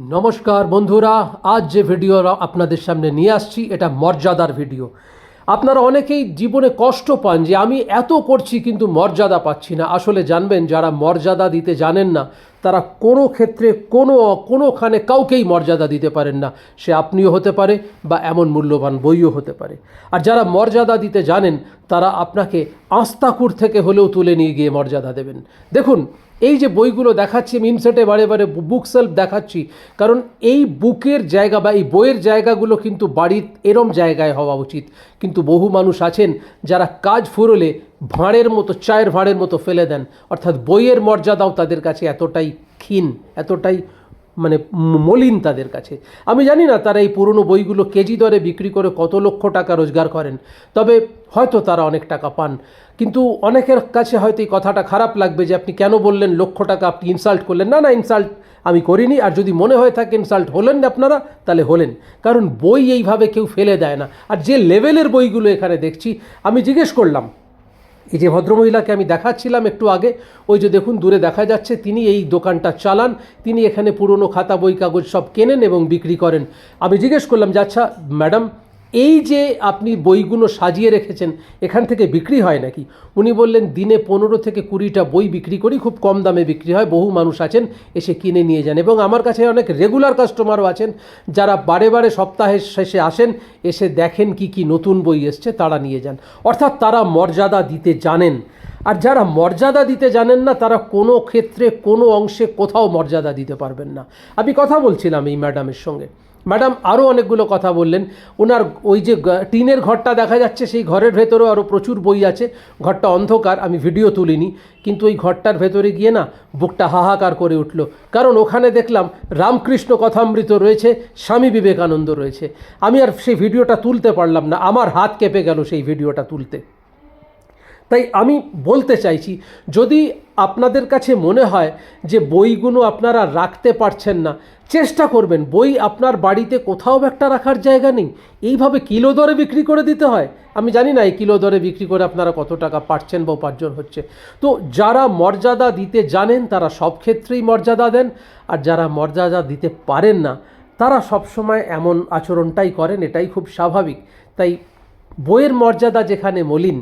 নমস্কার বন্ধুরা, আজ যে ভিডিও আপনাদের সামনে নিয়ে আসছি, এটা মর্যাদার ভিডিও আপনারা অনেকেই জীবনে কষ্ট পান যে আমি এত করছি কিন্তু মর্যাদা পাচ্ছি না। আসলে জানবেন, যারা মর্যাদা দিতে জানেন না, তারা কোনো ক্ষেত্রে কোনো, কোনোখানে কাউকেই মর্যাদা দিতে পারেন না। সে আপনিও হতে পারে বা এমন মূল্যবান বইও হতে পারে। আর যারা মর্যাদা দিতে জানেন, তারা আপনাকে আস্তাকুর থেকে হলেও তুলে নিয়ে গিয়ে মর্যাদা দেবেন। দেখুন এই যে বইগুলো দেখাচ্ছি, আমি ইনসেটে বারে বারে বুক সেলফ দেখাচ্ছি, কারণ এই বুকের জায়গা বা এই বইয়ের জায়গাগুলো কিন্তু বাড়ির এরম জায়গায় হওয়া উচিত। কিন্তু বহু মানুষ আছেন যারা কাজ ফুরলে ভাঁড়ের মতো, চায়ের ভাঁড়ের মতো ফেলে দেন। অর্থাৎ বইয়ের মর্যাদাও তাদের কাছে এতটাই ক্ষীণ, এতটাই মানে মলিন তাদের কাছে। আমি জানি না তারা এই পুরনো বইগুলো কেজি দরে বিক্রি করে কত লক্ষ টাকা রোজগার করেন, তবে হয়তো তারা অনেক টাকা পান। কিন্তু অনেকের কাছে হয়তো এই কথাটা খারাপ লাগবে যে আপনি কেন বললেন লক্ষ টাকা আপনি ইনসাল্ট করলেন। না না ইনসাল্ট আমি করিনি, আর যদি মনে হয়ে থাকে ইনসাল্ট হলেন আপনারা, তাহলে হলেন। কারণ বই এইভাবে কেউ ফেলে দেয় না। আর যে লেভেলের বইগুলো এখানে দেখছি, আমি জিজ্ঞেস করলাম এই যে ভদ্রমহিলাকে আমি দেখাচ্ছিলাম একটু আগে, ওই যে দেখুন, দূরে দেখা যাচ্ছে, তিনি এই দোকানটা চালান, তিনি এখানে পুরনো খাতা বই কাগজ সব কেনেন এবং বিক্রি করেন। আমি জিজ্ঞেস করলাম যে আচ্ছা ম্যাডাম এই যে আপনি বইগুলো সাজিয়ে রেখেছেন, এখান থেকে বিক্রি হয় নাকি? উনি বললেন, দিনে পনেরো থেকে কুড়িটা বই বিক্রি করি, খুব কম দামে বিক্রি হয়, বহু মানুষ আছেন, এসে কিনে নিয়ে যান। এবং আমার কাছে অনেক রেগুলার কাস্টমারও আছেন, যারা বারে বারে সপ্তাহের শেষে আসেন, এসে দেখেন কি কি নতুন বই এসছে, তারা নিয়ে যান। অর্থাৎ তারা মর্যাদা দিতে জানেন। আর যারা মর্যাদা দিতে জানেন না, তারা কোনো ক্ষেত্রে কোনো অংশে কোথাও মর্যাদা দিতে পারবেন না। আমি কথা বলছিলাম এই ম্যাডামের সঙ্গে। ম্যাডাম আরও অনেকগুলো কথা বললেন। ওনার ওই যে টিনের ঘরটা দেখা যাচ্ছে, সেই ঘরের ভেতরেও আরও প্রচুর বই আছে। ঘরটা অন্ধকার, আমি ভিডিও তুলিনি। কিন্তু ওই ঘরটার ভেতরে গিয়ে না বুকটা হাহাকার করে উঠল। কারণ ওখানে দেখলাম রামকৃষ্ণ কথামৃত রয়েছে, স্বামী বিবেকানন্দ রয়েছে। আমি আর সেই ভিডিওটা তুলতে পারলাম না, আমার হাত কেঁপে গেল সেই ভিডিওটা তুলতে। তাই আমি বলতে চাইছি, যদি আপনাদের কাছে মনে হয় যে বইগুলো আপনারা রাখতে পারছেন না চেষ্টা করবেন। বই আপনার বাড়িতে কোথাও একটা রাখার জায়গা নেই। এইভাবে কিলো দরে বিক্রি করে দিতে হয়। আমি জানি না এই কিলো দরে বিক্রি করে আপনারা কত টাকা পাচ্ছেন বা উপার্জন হচ্ছে। তো যারা মর্যাদা দিতে জানেন, তারা সব ক্ষেত্রেই মর্যাদা দেন। আর যারা মর্যাদা দিতে পারেন না, তারা সবসময় এমন আচরণটাই করেন, এটাই খুব স্বাভাবিক। তাই বইয়ের মর্যাদা যেখানে মলিন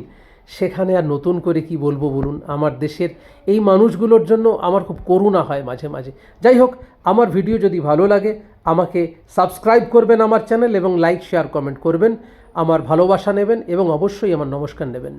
সেখানে আর নতুন করে কি বলব বলুন? আমার দেশের এই মানুষগুলোর জন্য আমার খুব করুণা হয় মাঝে মাঝে। যাই হোক, আমার ভিডিও যদি ভালো লাগে, আমাকে সাবস্ক্রাইব করবেন আমার চ্যানেল এবং লাইক, শেয়ার, কমেন্ট করবেন। আমার ভালোবাসা নেবেন এবং অবশ্যই আমার নমস্কার নেবেন।